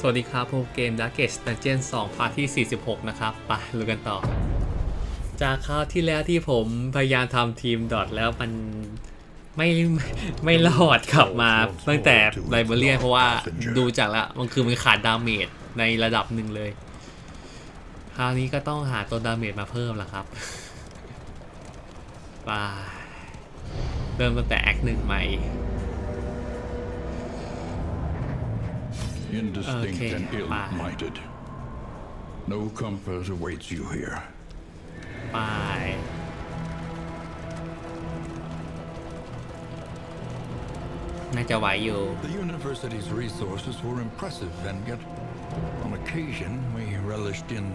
สวัสดีครับพวกเกม Darkest Dungeon 2 พาร์ทที่ 46 นะครับไปลุยกันต่อ จากคราวที่แล้วที่ผมพยายามทำทีมดอทแล้วมันไม่ไม่รอดกลับมาตั้งแต่ไลเบเรียเพราะว่าดูจากละมันคือมันขาดดาเมจในระดับหนึ่งเลย คราวนี้ก็ต้องหาตัวดาเมจมาเพิ่มละครับไปเริ่มตั้งแต่แอคหนึ่งใหม่ Indistinct Okay, and bye. ill-minded. No comfort awaits you here. ไป น่าจะไหวอยู่ The university's resources were impressive, and yet, on occasion, we relished in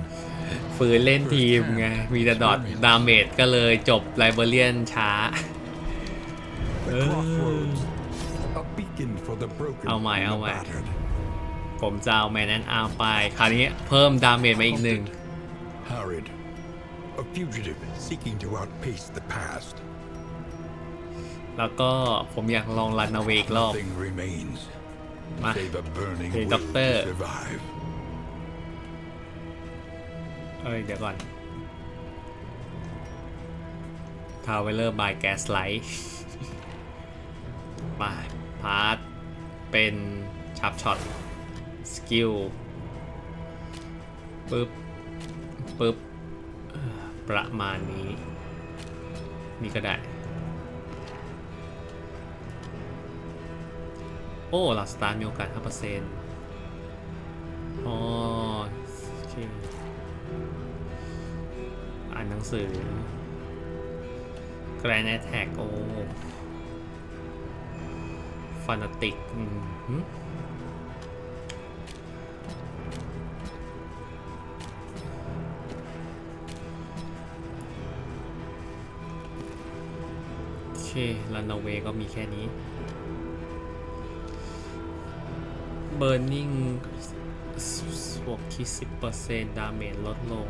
ฝืนเล่นทีมไง มีแต่ดอทดาเมจก็เลยจบไลเบเรียนช้า the crossroads, a beacon for the broken เอาใหม่ and เอา the ใหม่ battered. ผมจะเอาแมนแอนอาร์ไปคราวนี้เพิ่มดาเมจมาอีกหนึ่ง Harried, a fugitive seeking to outpace the past. แล้วก็ผมอยากลองรันเอาเวอีกรอบ Nothing remains มา save a burning Hey, will Doctor. to survive. เอ้ย เดี๋ยวก่อนทาวเวลเลอร์บายแกสไลท์มาพาร์ทเป็นชับช็อต สกิลปึ๊บปึ๊บประมาณนี้ นี่ก็ได้ โอ้ลาสตาร์มีโอกาส 5%อ๋อโอเคอ่านหนังสือ Grand Attack โอ้ฟานาติก อืม โอเคลานเวก็มีแค่นี้ Burning บวกที่10%ดาเมจลดลง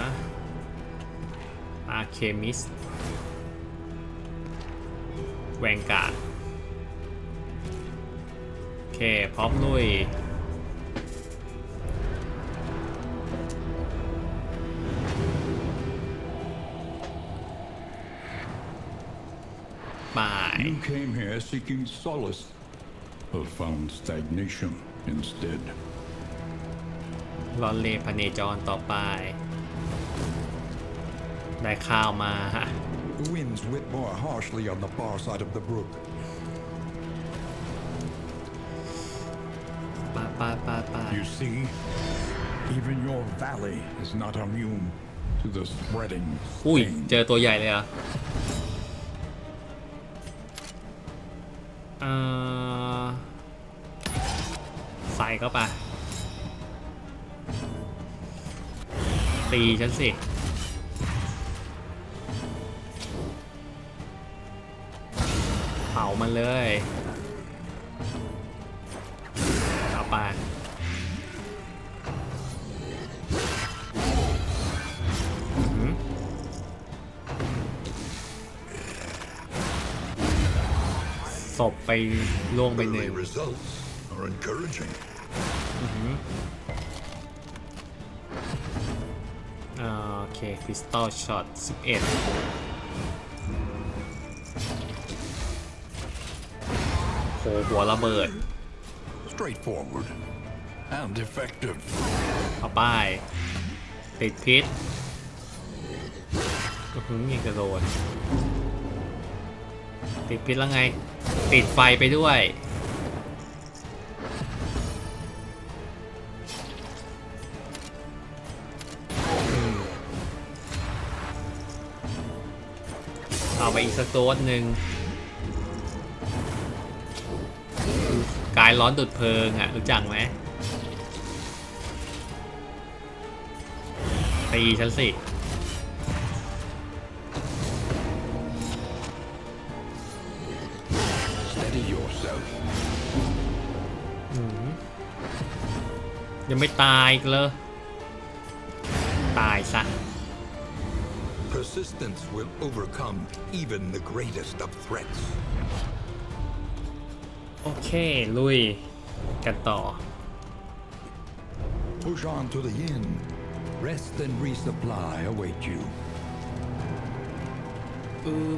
นะอาเคมิสแวงการ์ดโอเค พร้อมลุย You came here seeking solace, but found stagnation instead. รอนเลพเนจรต่อไป ได้ข้าวมาฮะ The winds whip more harshly on the far side of the brook. ปาปาปาปา You see, even your valley is not immune to the spreading อุ้ย stain. เจอตัวใหญ่เลยเหรอ่ะ เออใส่เข้าไป ตีฉันสิเผามันเลย ศพไปล่วงไปหนึ่ง Early results are encouraging. อ่าโอเคคริสตัลช็อต11 โหหัวระเบิด Straightforward and effective. เอาป้ายติดพิษอื้อหือยังจะโดน ติดพิษแล้วไง ติดไฟไปด้วย เอาไปอีกสักโดสหนึ่งกายร้อนดุดเพลิงอะรู้จักไหมตีฉันสิ ยังไม่ตายอีกเลยตายซะ Persistence will overcome even the greatest of threats. โอเค ลุย กันต่อ Push on to the inn. Rest and resupply await you. อือ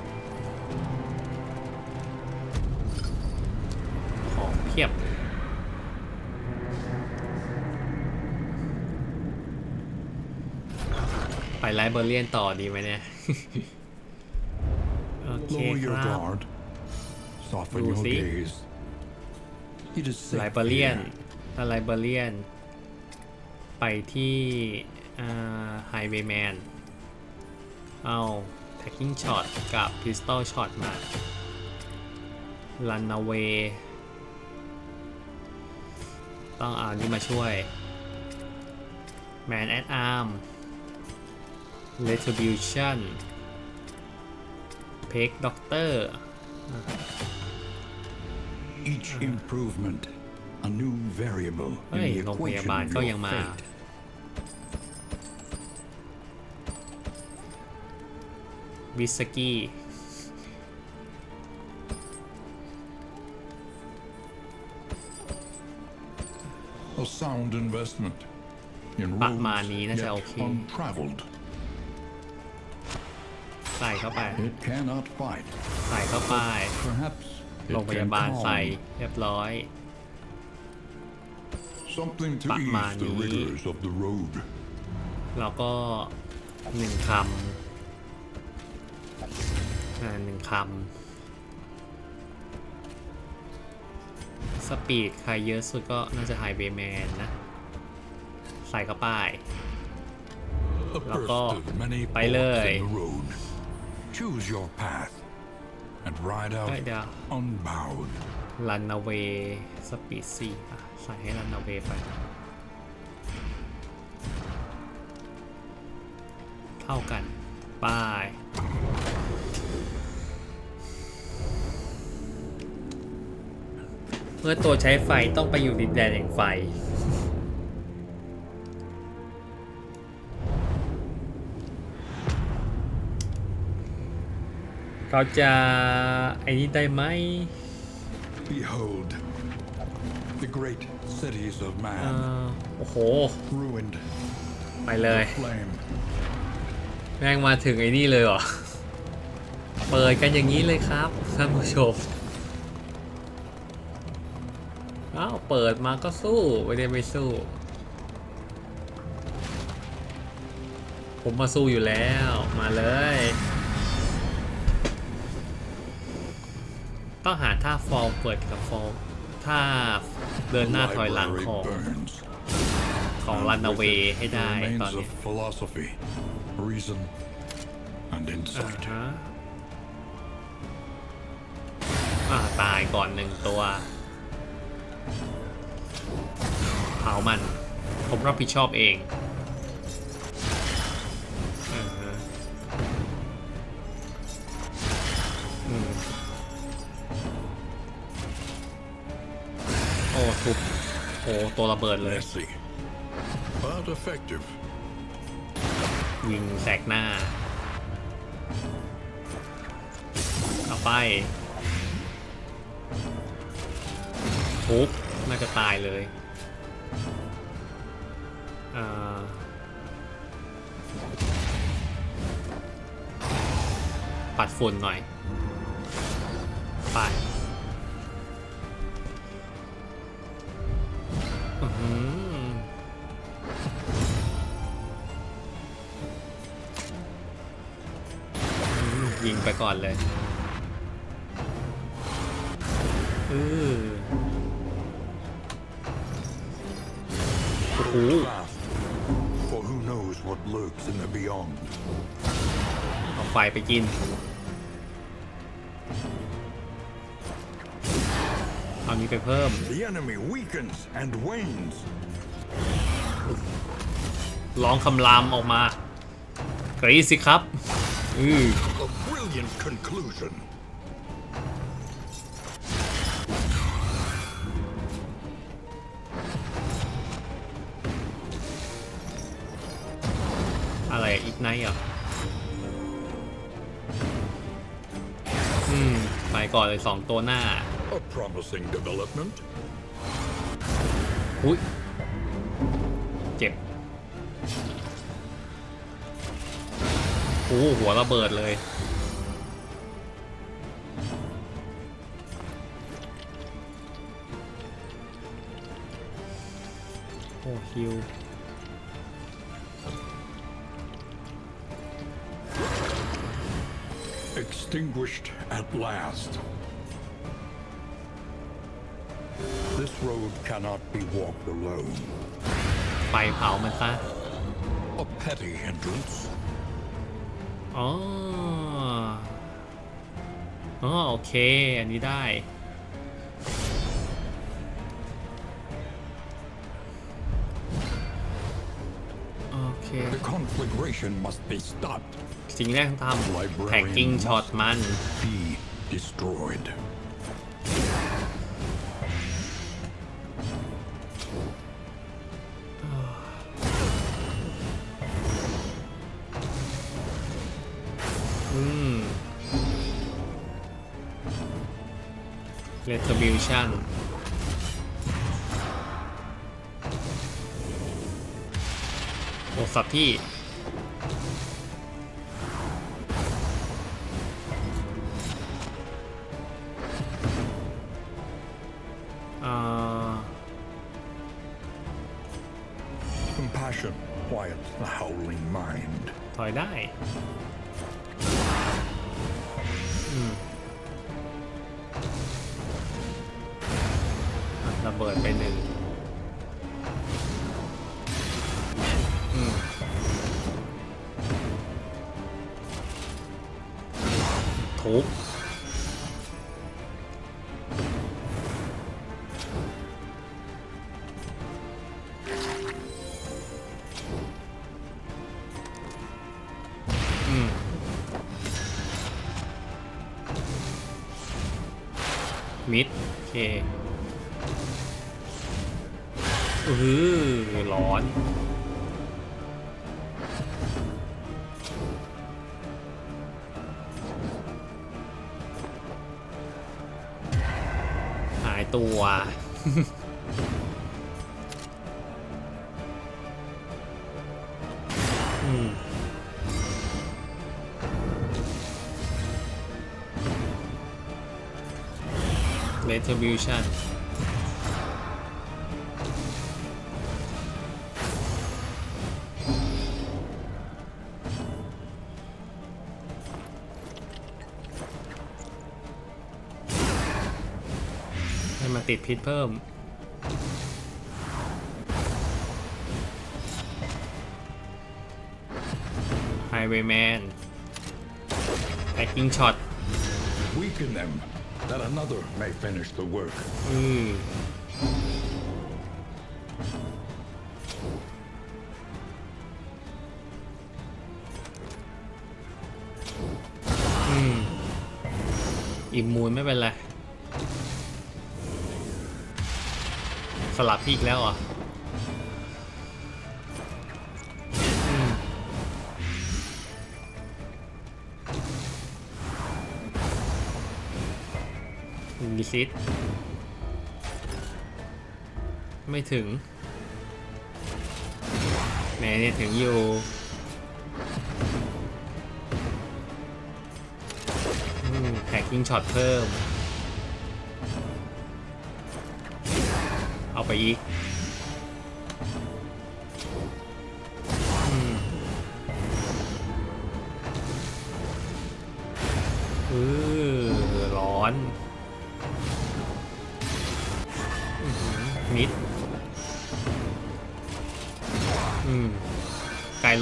ของเพียบ ไปไลเบอร์เรียนต่อดีไหมเนี่ย โอเค Lower ค your รับ guard. Soften We'll your see. gaze. It is ไล safe เบอร์เรียน here. ถ้าไลเบอร์เรียน ไปที่ไฮเวย์แมน เอาแท็กกิ้งช็อตกับพิสตอลช็อตมารันเอาเวต้องเอาอันนี้มาช่วย Man at Arm Retribution p e g Doctor Each improvement, a new variable เฮ้ย in the โรงพยา equation บาล of ก็ your ยังมา fate. วิสกี้ A sound investment in ประ roads มาณนี้น่าจะ yet โอเค untraveled. ใส่เข้าไป It cannot fight. ใส่เข้าไป Perhaps โรง it พ can ยาบาลใส่ calm. เรียบร้อย Something to ประมาณ ease the นี้ rigors of the road. แล้วก็หนึ่งคำอ่าหนึ่งคำสปีดใครเยอะสุดก็น่าจะไฮเวย์แมนนะ ใส่เข้าไป A แล้ว burst ก็ of many ไปเลย ports in the road. Choose your path and ride เอ้ out ยเดี๋ยว unbowed. รัน a เวย์สปีดสี่อะใส่ให้รัน a เวย์ไปเท่ากันป้ายเมื่อตัวใช้ไฟต้องไปอยู่ดินแดนแห่งไฟ เราจะไอ้นี้ได้ไหม Behold, the great cities of เอ่ man อโอ้โห ruined ไปเลย flame. แม่งมาถึงไอ้นี่เลยเหรอ เปิดกันอย่างนี้เลยครับท่านผู้ชม อ้าว เปิดมาก็สู้ ไม่ได้ไม่สู้ ผมมาสู้อยู่แล้ว มาเลย ต้องหาท่าฟอร์มเปิดกับฟอร์มท่าเดินหน้าถอยหลัง Library ของ burns. ของ And รัน with เว it, ให้ the ได้ตอน remains นี้ of philosophy, reason, and อ่า insight. ฮะอ่าตายก่อนหนึ่งตัวเผามัน ผมรับผิดชอบเอง ทุบโอ้ตัวระเบิดเลย Messy, but effective. ยิงแสกหน้าเอาไปทุบน่าจะตายเลยอ่าปัดฝุ่นหน่อยไป ยิงไปก่อนเลยอือโอ้โห Fast, for who knows what lurks in the beyond. เอาไฟไปกิน เอานี้ไปเพิ่ม The enemy weakens and wanes. ร้องคำรามออกมากรีดสิครับ อือ A brilliant conclusion. อะไรอีกไนท์เหรออืม ไปก่อนเลยสองตัวหน้า A promising development. อุ้ยเจ็บโอ้โหหัวระเบิดเลย โอ้ฮิว This road cannot be walked alone. ไฟเผามันซะ A petty hindrance. อ๋อ อ๋อ โอเค อันนี้ได้ โอเค The conflagration must be stopped. สิ่งแรกที่ต้องทำแท็กกิ้งช็อตมัน Be destroyed. retribution โอ้สัตว์ที่ มิดโอเคอือร้อนหายตัว Retribution ให้มาติดพิษเพิ่มไฮเวย์แมนแอคกิ้งช็อต Weaken them. That another may finish the work. อืมอืมอิมมูนไม่เป็นไร สลับพี่อีกแล้วเหรออื รีซิตไม่ถึงแหมเนี่ยถึงอยู่แท็กกิ้งช็อตเพิ่ม เอาไปอีกอืมเอ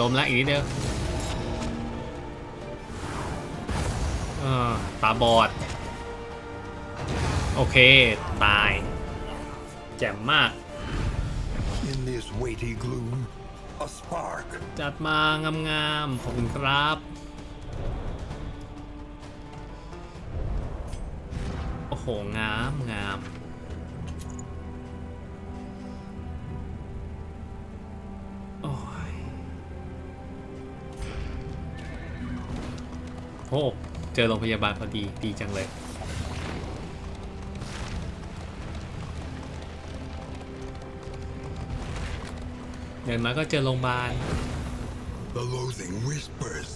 ล้มแล้วอีกนิดเดียวตาบอด โอเค ตาย แจ่มมาก In this weighty gloom, a spark. จัดมางามๆ ขอบคุณครับ โอ้โห งามงาม โอ้เจอโรงพยาบาลพอดีดีจังเลยออย่างน้อยก็เจอโรงพยาบาล The loathing whispers.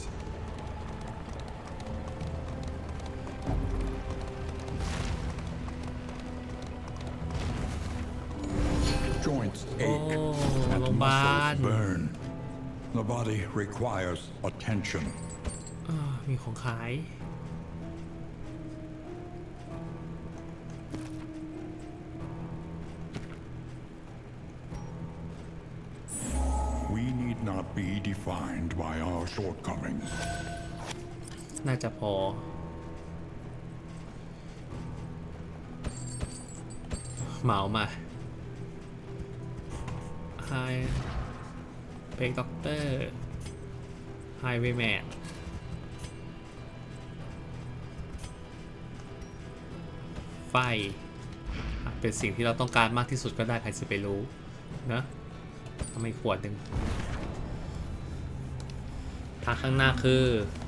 Joints ache Oh, and โรงพยาบาล muscles burn. The body requires attention. อ่ามีของขาย We need not be defined by our shortcomings. น่าจะพอ เหมามาไฮเบรกด็อกเตอร์ไฮเวย์แมน ไฟ เป็นสิ่งที่เราต้องการมากที่สุดก็ได้ใครจะไปรู้นะทำไมขวดหนึ่งทางข้างหน้าคือ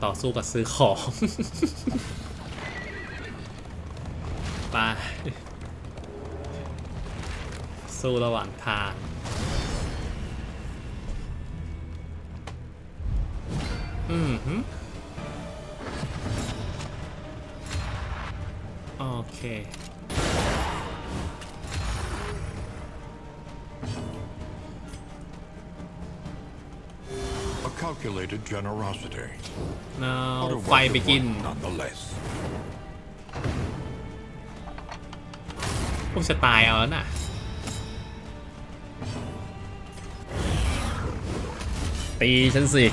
ต่อสู้กับซื้อของไปสู้ระหว่างทางอืม ฮึโอเค A calculated generosity. เอา Out of ไฟไปกิน one, Nonetheless. พวกจะตายเอาแล้วน่ะตีฉันสิ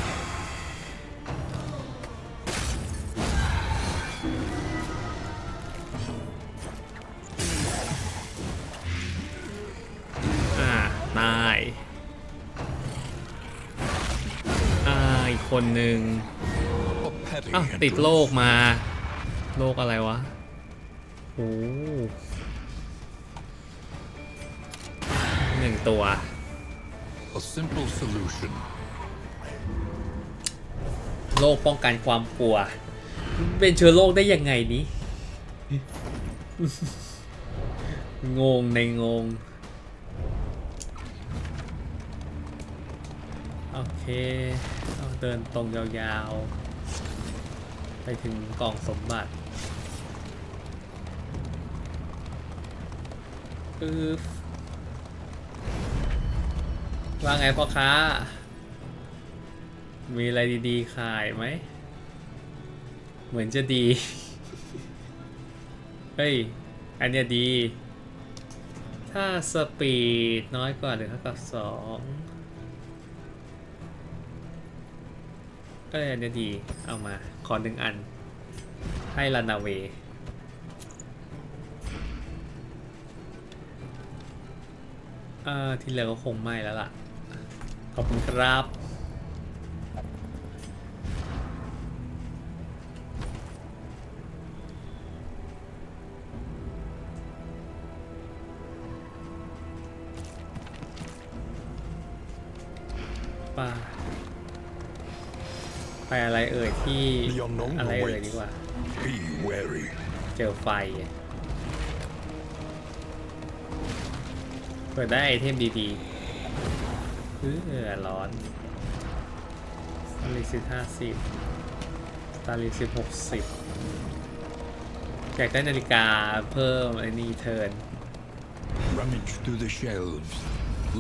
อ้าวติด interest. โรคมาโรคอะไรวะโอ้หนึ่งตัว A simple solution. โรคป้องกันความกลัว เป็นเชื้อโรคได้ยังไงนี้ งงในงง โอเคเอาเดินตรงยาวๆ ไปถึงกล่องสมบัติอือว่าไงพ่อค้า มีอะไรดีๆขายไหม เหมือนจะดี เฮ้ย อันเนี้ยดี ถ้าสปีดน้อยกว่าหรือเท่ากับสองเอ้ยอันเนี้ยดี เอามา ขอหนึ่งอัน ให้ลานาเวอ่อที่เหลือก็คงไม่แล้วล่ะ ขอบคุณครับ ป่า ไปอะไรเอ่ยที่ The unknown อะไรเอ่ย awaits. ดีกว่า Be wary. เจอไฟ เปิดได้ไอเทมดีๆเออร้อนสตาร์ลิสิบห้าสิบสตาร์ลิสิบหกสิบอยากได้นาฬิกาเพิ่มไอ้นี่เทิร์น Rummage through the shelves,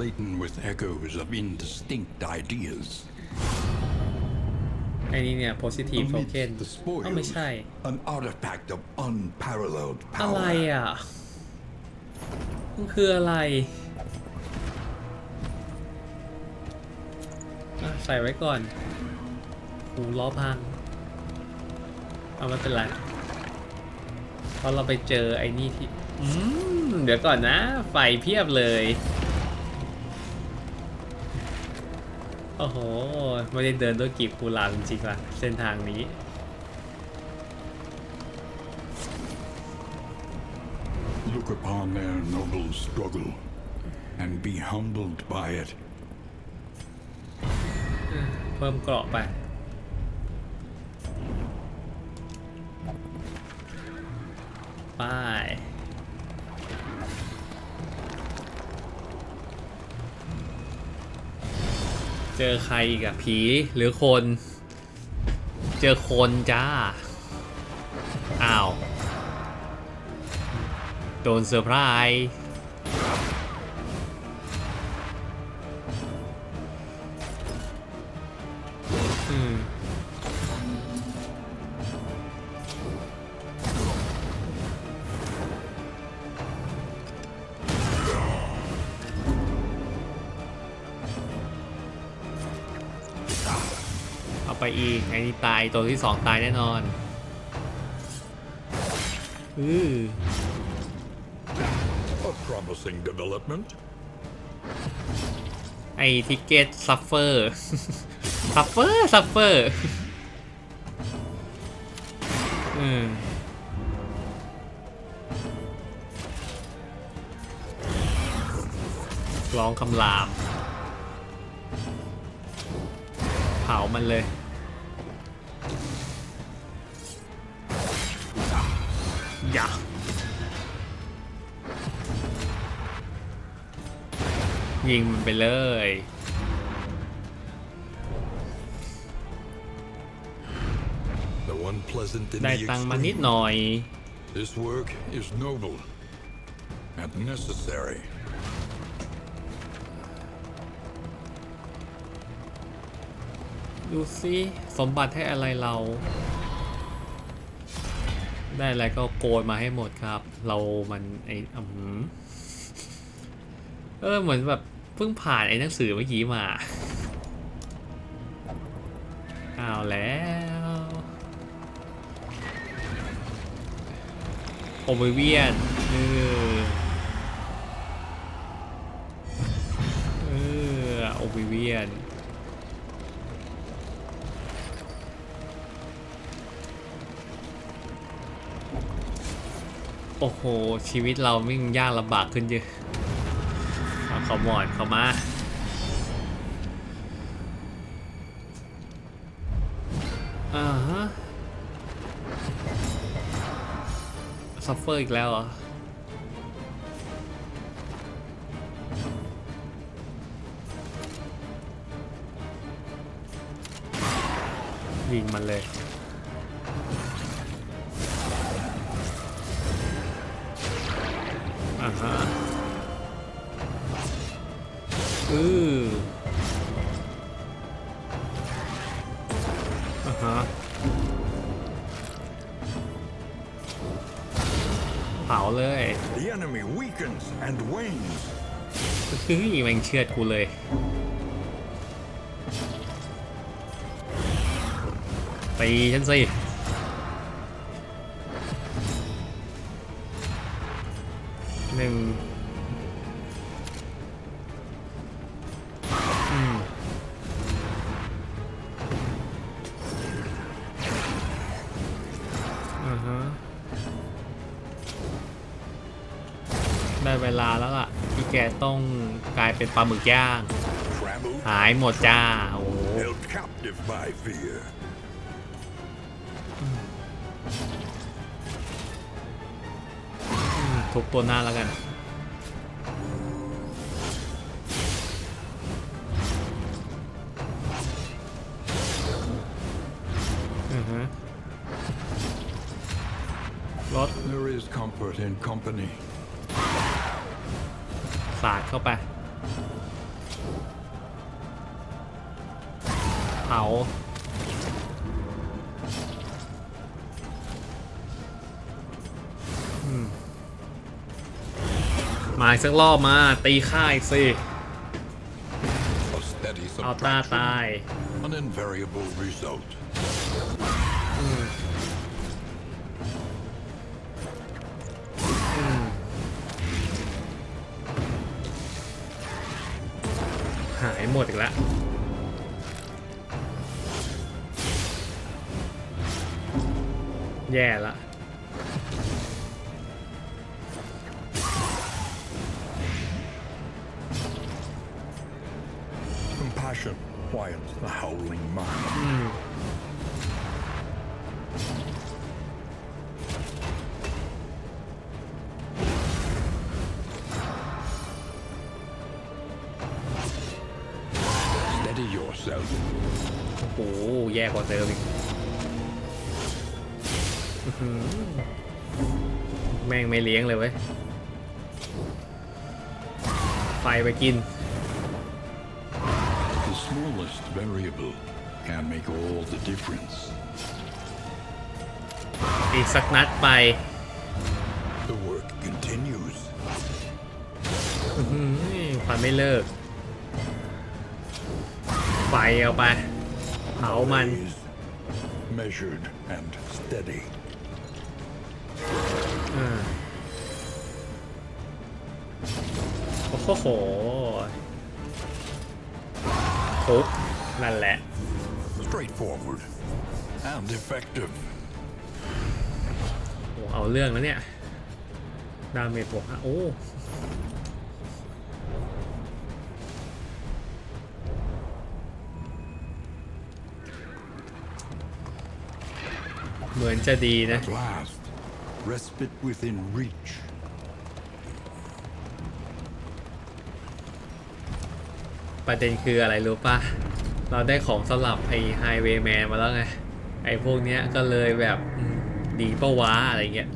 laden with echoes of indistinct ideas. ไอ้นี่เนี่ย positive token Amidst the อ้าวไม่ spoils, ใช่ an artifact of unparalleled อะไร power. อะ มันคืออะไรอะใส่ไว้ก่อนหูล้อพัง เอาไม่เป็นไรเพราะเราไปเจอไอ้นี่ที่ อืม เดี๋ยวก่อนนะ ไฟเพียบเลย โอ้โห ไม่ได้เดินด้วยกีบกุหลาบจริงๆว่ะ เส้นทางนี้ Look upon their noble struggle and be humbled by it. เพิ่มเกราะไปไป เจอใครอีกอะผีหรือคน เจอคนจ้า อ้าว โดนเซอร์ไพรส์ ไปอีกไอ้นี่ตายตัวที่สองตายแน่นอนอือ A promising development. ไอทิกเก็ตซัฟเฟอร์ซัฟเฟอร์ซัฟเฟอร์อืมร้องคำราม เผามันเลย ยิงมันไปเลย The one pleasant in ได้ the ตังค์มานิด extreme. หน่อย This work is noble And necessary. ดูสิสมบัติให้อะไรเรา ได้อะไรก็โกยมาให้หมดครับ เรามันไออืมเออเหมือนแบบ เพิ่งผ่านไอ้หนังสือเมื่อกี้มาเอาแล้ว โอเบเวียนเออเออโอเบเวียนโอ้โห ชีวิตเราไม่งยากลำบากขึ้นเยอะ เอาเขาหมอนเขามาอ่าฮะซัฟเฟอร์อีกแล้วเหรอยิงมันเลยอ่าฮะ อืออ่าฮะเผาเลย The enemy weakens and wanes. เฮ้ยแม่งเชือดกูเลยตีฉันสิ ต้องกลายเป็นปลาหมึกย่าง Trammeled, หายหมดจ้า โอ้โห held captive by fear. ทุบตัวหน้าแล้วกันอือฮะรถ There is comfort in company. สาดเข้าไป เผาอืมมาอีกสักรอบมา ตีค่ายสิ A steady เอาตาตาย subtraction, an invariable result. หมดอีกแล้วแย่ละ โอ้โหแย่กว่าเดิมอีกอื้อหือแม่งไม่เลี้ยงเลยเว้ย ไฟไปกิน The smallest variable can make all the difference. อีกสักนัดไป The work continues. อื้อหือไฟไม่เลิกไฟเอาไปเผามัน Always Measured and steady. โอ้โหทุบนั่นแหละ Straightforward and effective. โอ้เอาเรื่องแล้วเนี่ย ดาเมจบวกฮะโอ้ เหมือนจะดีนะ At last, respite within reach. ประเด็นคืออะไรรู้ปะเราได้ของสลับไอ้ไฮเวย์แมนมาแล้วไง ไอ้พวกเนี้ยก็เลยแบบอืมดีปะวะอะไรเงี้ย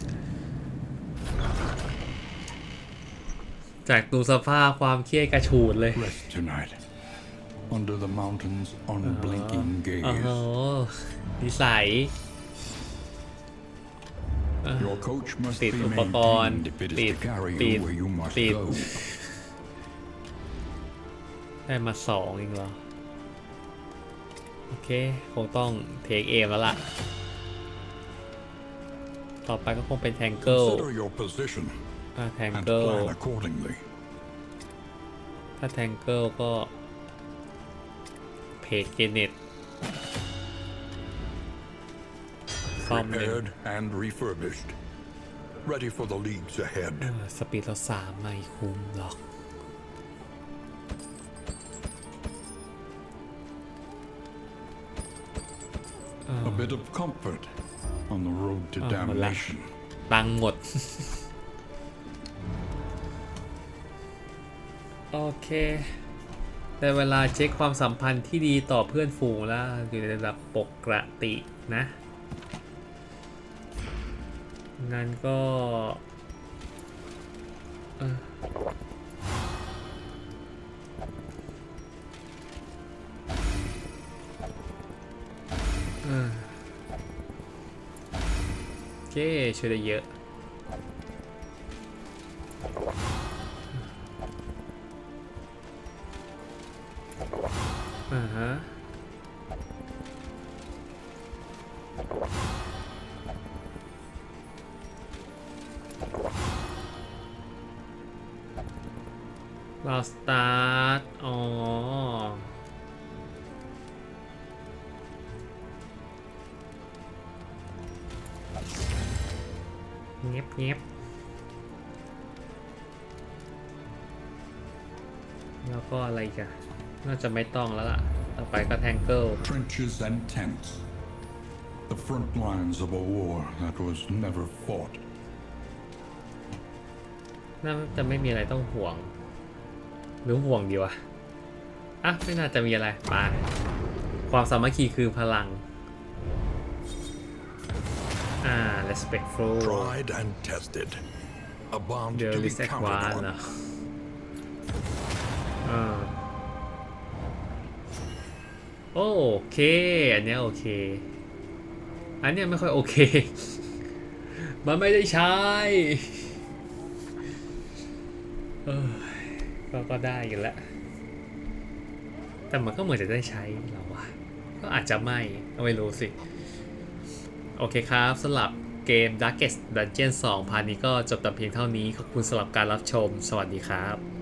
จากดูสภาพความเครียดกระฉูดเลย Rest tonight. Under the mountain's unblinking โอ้โห gaze. นิสัย Your coach must ติด be อุปกรณ์ maintained if it is ติด to carry ติ you ด where you must ติด go. ได้มาสองเองเหรอ โอเค คงต้องเทคเอมแล้วล่ะ ต่อไปก็คงเป็นแทงเกิล Consider your position แทง and เกิล plan accordingly. ถ้าแทงเกิลก็เพจเกเน็ต ซ่อมหนึ่ง Prepared and refurbished. Ready for the leagues ahead. สปีดเราสามไม่คุ้มหรอก A bit of comfort on the road to Oh, damnation. ตังค์หมด โอเค ได้เวลาเช็คความสัมพันธ์ที่ดีต่อเพื่อนฝูงแล้ว อยู่ในระดับปกตินะ งั้นก็เอ่อเออโอเคช่วยได้เยอะ จะไม่ต้องแล้วล่ะ ต่อไปก็แทงเกิล Trenches and tents. The front lines of a war that was never fought. น่าจะไม่มีอะไรต้องห่วง หรือห่วงดีวะ อะ ไม่น่าจะมีอะไรไปความสามัคคีคือพลัง อ่า respectful Tried and tested. A bond เด to ลิ be สแอควาน counted เหรอ on. อ่า โอเค อันนี้โอเค อันนี้ไม่ค่อยโอเค มันไม่ได้ใช้ก็ก็ได้อยู่แล้ว แต่มันก็เหมือนจะได้ใช้เหรอวะ ก็อาจจะไม่ไม่รู้สิ โอเคครับสำหรับเกม Darkest Dungeon 2พาร์ทนี้ก็จบแต่เพียงเท่านี้ ขอบคุณสำหรับการรับชม สวัสดีครับ